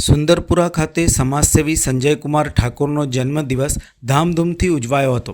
સુંદરપુરા ખાતે સમાજસેવી સંજયકુમાર ઠાકોરનો જન્મદિવસ ધામધૂમથી ઉજવાયો હતો.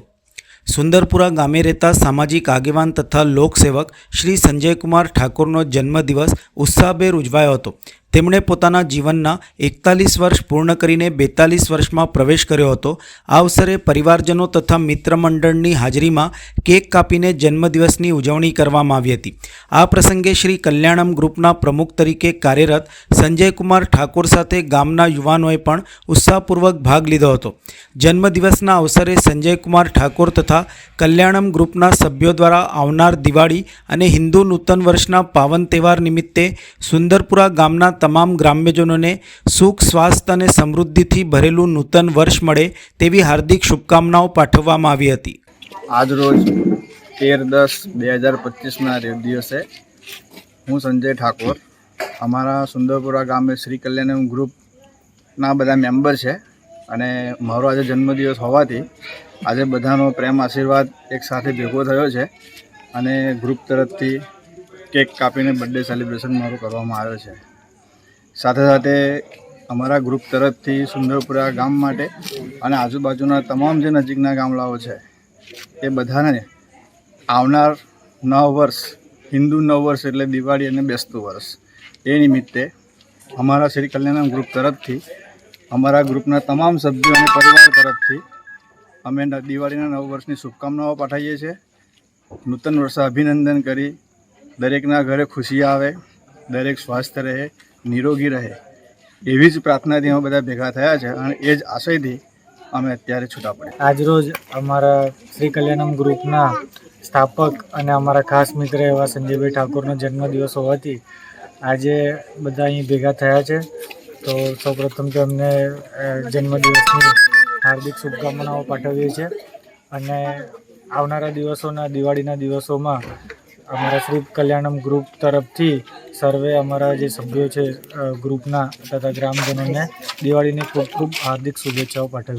સુંદરપુરા ગામે રહેતા સામાજિક આગેવાન તથા લોકસેવક શ્રી સંજયકુમાર ઠાકોરનો જન્મદિવસ ઉત્સાહભેર ઉજવાયો હતો. તેમણે પોતાના જીવનના એકતાલીસ વર્ષ પૂર્ણ કરીને બેતાલીસ વર્ષમાં પ્રવેશ કર્યો હતો. આ અવસરે પરિવારજનો તથા મિત્રમંડળની હાજરીમાં કેક કાપીને જન્મદિવસની ઉજવણી કરવામાં આવી હતી. આ પ્રસંગે શ્રી કલ્યાણમ ગ્રુપના પ્રમુખ તરીકે કાર્યરત સંજયકુમાર ઠાકોર સાથે ગામના યુવાનોએ પણ ઉત્સાહપૂર્વક ભાગ લીધો હતો. જન્મદિવસના અવસરે સંજયકુમાર ઠાકોર તથા કલ્યાણમ ગ્રુપના સભ્યો દ્વારા આવનાર દિવાળી અને હિન્દુ નૂતન વર્ષના પાવન તહેવાર નિમિત્તે સુંદરપુરા ગામના તમામ ગ્રામ્યજનોને સુખ, સ્વાસ્થ્ય અને સમૃદ્ધિથી ભરેલું નૂતન વર્ષ મળે તેવી હાર્દિક શુભકામનાઓ પાઠવવામાં આવી હતી. આજ રોજ તેર દસ બે હજાર પચીસના દિવસે હું સંજય ઠાકોર, અમારા સુંદરપુરા ગામે શ્રી કલ્યાણમ ગ્રુપના બધા મેમ્બર છે અને મારો આજે જન્મદિવસ હોવાથી આજે બધાનો પ્રેમ, આશીર્વાદ એક સાથે ભેગો થયો છે અને ગ્રુપ તરફથી કેક કાપીને બર્થડે સેલિબ્રેશન મારું કરવામાં આવ્યો છે. સાથે સાથે અમારા ગ્રુપ તરફથી સુંદરપુરા ગામ માટે અને આજુબાજુના તમામ જે નજીકના ગામડાઓ છે, એ બધાને આવનાર નવ વર્ષ, હિન્દુ નવ વર્ષ એટલે દિવાળી અને બેસતું વર્ષ, એ નિમિત્તે અમારા શ્રી કલ્યાણમ ગ્રુપ તરફથી, અમારા ગ્રુપના તમામ સભ્યો અને પરિવાર તરફથી અમે દિવાળીના નવ વર્ષની શુભકામનાઓ પાઠવીએ છીએ. નૂતન વર્ષે અભિનંદન કરી. દરેકના ઘરે ખુશી આવે, દરેક સ્વાસ્થ્ય રહે. નિરોગી રહે, એવી જ પ્રાર્થનાથી અમે બધા ભેગા થયા છે અને એ જ આશયથી અમે અત્યારે છૂટા પડ્યા. આજરોજ અમારા શ્રી કલ્યાણમ ગ્રુપના સ્થાપક અને અમારા ખાસ મિત્ર એવા સંજયભાઈ ઠાકોરનો જન્મદિવસ હોવાથી આજે બધા અહીં ભેગા થયા છે. તો સૌપ્રથમ તો એમને જન્મદિવસની હાર્દિક શુભકામનાઓ પાઠવીએ છીએ અને આવનારા દિવસોના દિવાળીના દિવસોમાં અમારા શ્રી કલ્યાણમ ગ્રુપ તરફથી સર્વે અમારા જે સભ્યો છે ગ્રુપના તથા ગ્રામજનોને દિવાળીની ખૂબ ખૂબ હાર્દિક શુભેચ્છાઓ પાઠવી